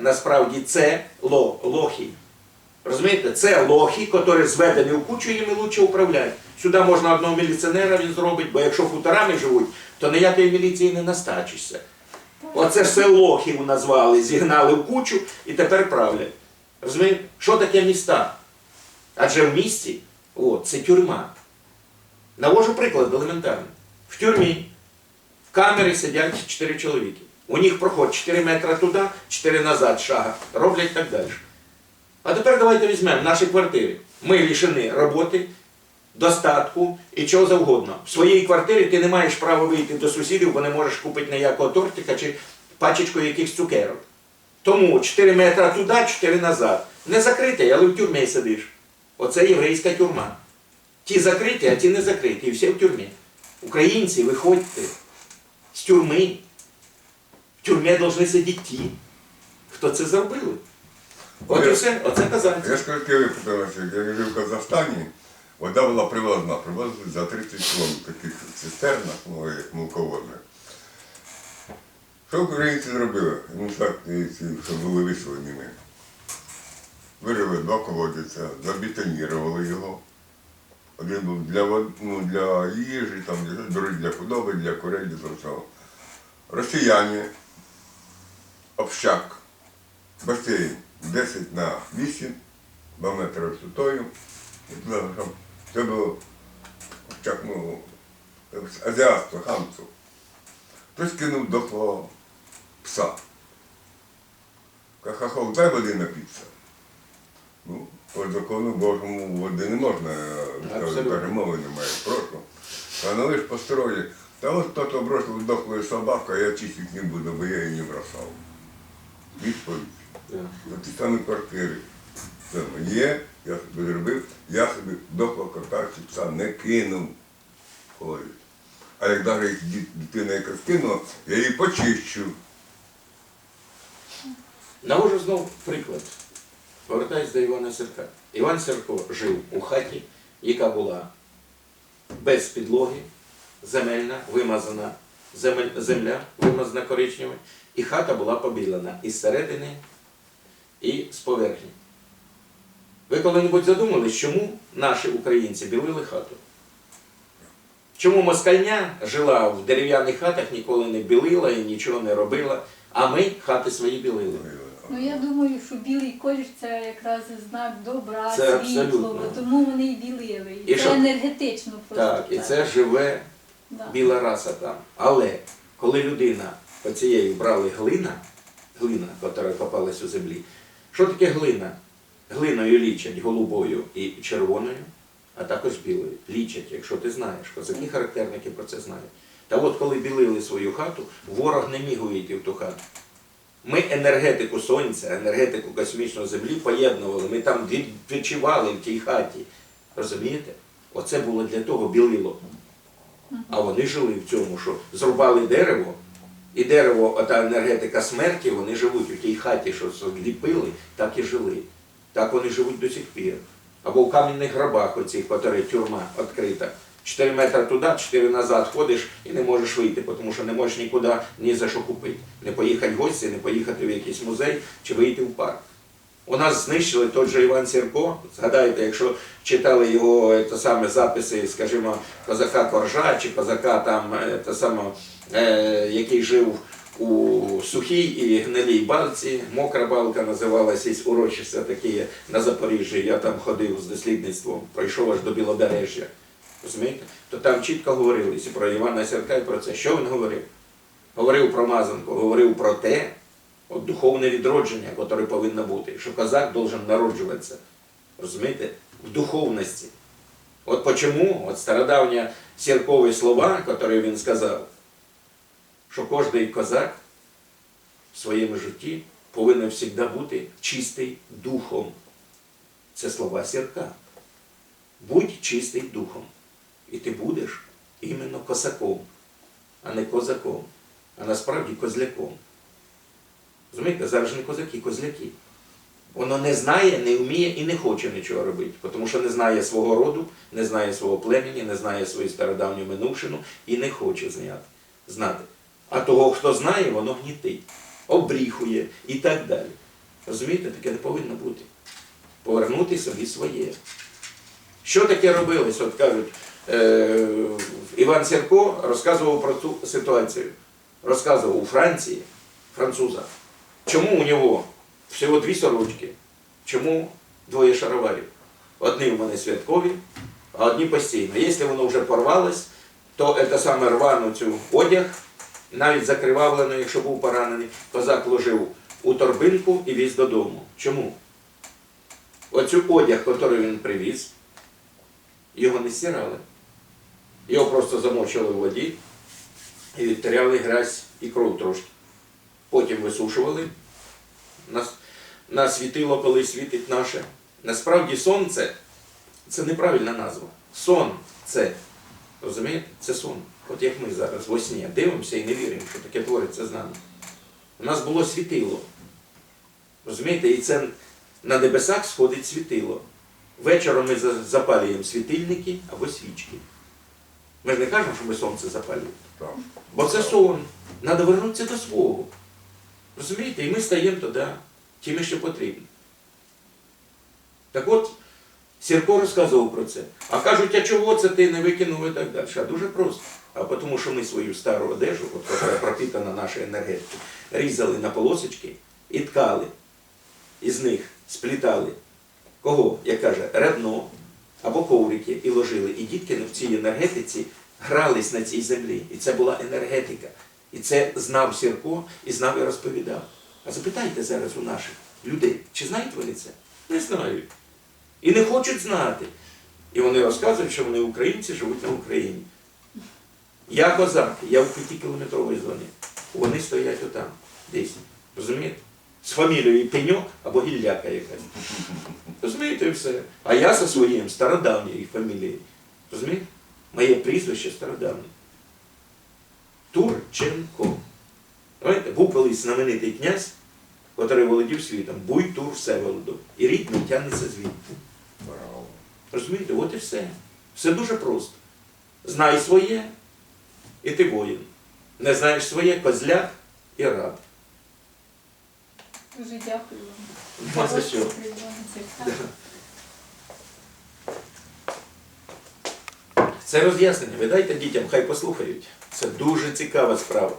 насправді це ло, лохи. Розумієте, це лохи, які зведені в кучу, і ними лучше управляють. Сюди можна одного міліціонера він зробить, бо якщо хуторами живуть, то ніякої міліції не настачишся. Оце все лохів назвали, зігнали в кучу і тепер правлять. Розумієте? Що таке міста? Адже в місті о, це тюрма. Навожу приклад елементарний. В тюрмі в камері сидять 4 чоловіки. У них проход 4 метри туди, 4 назад шага. Роблять так далі. А тепер давайте візьмемо наші квартири. Ми лишені роботи, достатку і чого завгодно. В своїй квартирі ти не маєш права вийти до сусідів, бо не можеш купити ніякого тортика чи пачечку якихось цукерок. Тому 4 метри туди, 4 назад. Не закритий, але в тюрмі сидиш. Оце єврейська тюрма. Ті закриті, а ті не закриті. І всі в тюрмі. Українці, виходьте з тюрми. В тюрмі повинні сидіти ті, хто це зробили. От і все, оце казанці. Я ж коротке випиталася, я жив в Казахстані, вода була привозна, привозили за 30 кілометрів таких цистернах, ну, як. Що українці зробили? Ну так, що були вислані ми. Вирили два колодязя, забетонірували його. Один був для, ну, для їжі, там, для- другий для худоби, для курей, для того всього. Росіяни, общак, басейн 10 на 8, 2 метри висотою. Це було общак, ну, азіатство, хамцу. Хтось кинув дохлого пса. Хахол, дай води напитися. Ну, по закону Божому води не можна, перемови немає, прошу. А ну лиш построї. Та от хто-то бросив дохлою собаку, а я чистити не буду, бо я її не бросав. Відповідь. Ті самі квартири. Це моє, я собі зробив, я собі дохлого кота пса не кинув. Ой. А як навіть дитина якась кинула, я її почищу. Навожу знов приклад. Повертаюсь до Івана Сірка. Іван Сірко жив у хаті, яка була без підлоги, земельна, вимазана земля, вимазана коричневою, і хата була побілена із середини і з поверхні. Ви коли-небудь задумались, чому наші українці білили хату? Чому москальня жила в дерев'яних хатах, ніколи не білила і нічого не робила, а ми хати свої білили? Ну я думаю, що білий колір це якраз знак добра, світлого, тому вони і білили. І І це що- енергетично просто. Так, і це живе. Біла раса там. Але коли людина по цієї брали глина, глина, яка копалась у землі, що таке глина? Глиною лічать голубою і червоною, а також білою. Лічать, якщо ти знаєш. Козаки характерники про це знають. Та от коли білили свою хату, ворог не міг увійти в ту хату. Ми енергетику сонця, енергетику космічної землі поєднували. Ми там відпочивали в тій хаті. Розумієте? Оце було для того білило. А вони жили в цьому, що зрубали дерево, і дерево, ота енергетика смерті, вони живуть у тій хаті, що зліпили, так і жили. Так вони живуть до сих пір. Або в кам'яних гробах оцих, які тюрма відкрита. 4 метри туди, 4 назад ходиш і не можеш вийти, тому що не можеш нікуди ні за що купити. Не поїхати в гості, не поїхати в якийсь музей чи вийти в парк. У нас знищили той же Іван Сірко. Згадайте, якщо читали його е, саме записи, скажімо, козака Коржа чи козака там е, саме, е, який жив у сухій і гнилій балці, мокра балка називалася із урочище таке на Запоріжжі. Я там ходив з дослідництвом, пройшов аж до Білобережжя. Розумієте? То там чітко говорилося про Івана Сірка і про це. Що він говорив? Говорив про Мазанку, говорив про те, от духовне відродження, яке повинно бути, що козак должен народжуватися. Розумієте? В духовності. От почому, от стародавні сіркові слова, які він сказав, що кожний козак в своєму житті повинен завжди бути чистий духом. Це слова сірка. Будь чистий духом. І ти будеш іменно козаком, а не козаком, а насправді козляком. Розумієте, зараз не козаки, козляки. Воно не знає, не вміє і не хоче нічого робити, тому що не знає свого роду, не знає свого племені, не знає свою стародавню минувшину і не хоче знати. А того, хто знає, воно гнітить. обріхує і так далі. Розумієте, таке не повинно бути. Повернути собі своє. Що таке робилось? От кажуть, е, Іван Сірко розказував про цю ситуацію. Розказував у Франції, француза. Чому у нього всього дві сорочки? Чому двоє шароварів? Одні в мене святкові, а одні постійно. Якщо воно вже порвалось, то це саме рвану цю одяг, навіть закривавлено, якщо був поранений, козак ложив у торбинку і віз додому. Чому? Оцю одяг, який він привіз, його не стирали. Його просто замочили в воді і відтиряли грязь і кров трошки. Потім висушували на, на світило, коли світить наше. Насправді сонце це неправильна назва. Сон це, розумієте, це сон. От як ми зараз во сні дивимося і не віримо, що таке твориться з нами. У нас було світило. Розумієте, і це на небесах сходить світило. Вечором ми запалюємо світильники або свічки. Ми ж не кажемо, що ми сонце запалюємо. Бо це сон. Треба вернутися до свого. Розумієте? І ми стаємо тоді тими, що потрібно. Так от, Сірко розказував про це. А кажуть, а чого це ти не викинув і так далі? А дуже просто. А тому, що ми свою стару одежу, от, яка пропитана нашою енергетикою, різали на полосочки і ткали. Із них сплітали. Кого? Як каже, рядно або коврики і ложили. І дітки в цій енергетиці грались на цій землі. І це була енергетика. І це знав Сірко і знав і розповідав. А запитайте зараз у наших людей, чи знають вони це? Не знають. І не хочуть знати. І вони розказують, що вони українці живуть на Україні. Я козак, я в п'ятикілометровій зоні. Вони стоять отам, десь. Розумієте? З фамілією Пеньок або Гілляка якась. Розумієте, все. А я зі своїм стародавньою фамілією. Розумієте? Моє прізвище стародавнє. Турченко. Був колись знаменитий князь, який володів світом, Буй Тур Всеволодов. І рід мій тягнеться звідти. Розумієте, от і все. Все дуже просто. Знай своє, і ти воїн. Не знаєш своє, козляк і раб. Дуже дякую вам. Нема за що. Хорошого Івана Церка. Це роз'яснення. Ви дайте дітям, хай послухають. Це дуже цікава справа.